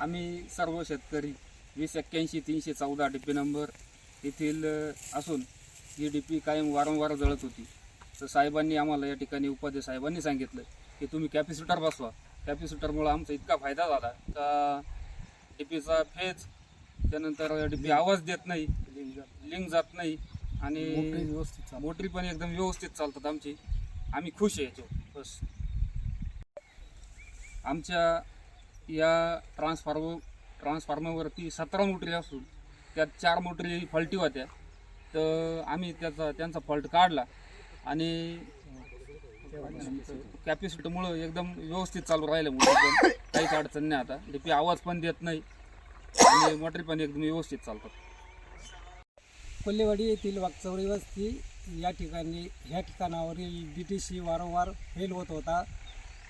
आम्ही सर्व शेतकरी वीस एक्क्याऐंशी तीनशे चौदा डी पी नंबर येथील असून ही डी पी कायम वारंवार जळत होती. तर साहेबांनी आम्हाला या ठिकाणी उपाध्याय साहेबांनी सांगितलं की तुम्ही कॅपॅसिटर बसवा. कॅपॅसिटरमुळं आमचा इतका फायदा झाला का डी पीचा फेज त्यानंतर डी पी आवाज देत नाही लिंक जात नाही आणि व्यवस्थित मोटरी पण एकदम व्यवस्थित चालतात आमची. आम्ही खुश आहे याच्यावर. बस. आमच्या या ट्रान्सफॉर्म ट्रान्सफॉर्मरवरती सतरा मोटरी असून त्यात चार मोटरी फॉल्टी होत्या. तर आम्ही त्याचा त्यांचा फॉल्ट काढला आणि कॅपॅसिटीमुळं एकदम व्यवस्थित चालू राहिलं मोटर पण. काहीच अडचण नाही आता. डीपी आवाज पण देत नाही आणि मोटरी पण एकदम व्यवस्थित चालतात. कोल्हेवाडी येथील वाकचौरी वस्ती या ठिकाणी ह्या ठिकाणावरील बी टी सी वारंवार फेल होत होता.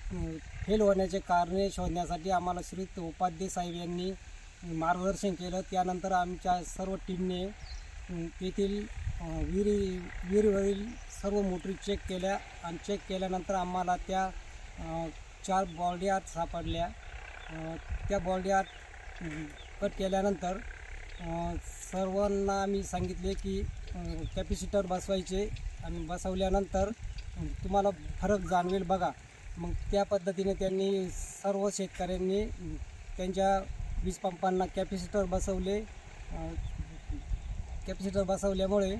फेल होण्याचे कारणे शोधण्यासाठी आम्हाला श्री उपाध्ये साहेब यांनी मार्गदर्शन केलं. त्यानंतर आमच्या सर्व टीमने तेथील विहिरी विहिरीवरील सर्व मोटरी चेक केल्या आणि चेक केल्यानंतर आम्हाला त्या चार चार बॉल्ड्या सापडल्या. त्या बॉल्ड्या कट केल्यानंतर सर्वांना आम्ही सांगितले की कॅपॅसिटर बसवायचे. आणि बसवल्यानंतर तुम्हाला फरक जाणवेल बघा. मग त्या पद्धतीने त्यांनी सर्व शेतकऱ्यांनी त्यांच्या वीज पंपांना कॅपॅसिटर बसवले. कॅपॅसिटर बसवल्यामुळे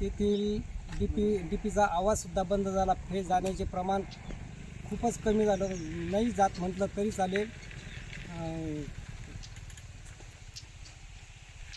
तेथील डी पी डी पीचा आवाजसुद्धा बंद झाला. फेज जाण्याचे प्रमाण खूपच कमी झालं. नाही जात म्हटलं तरी चालेल.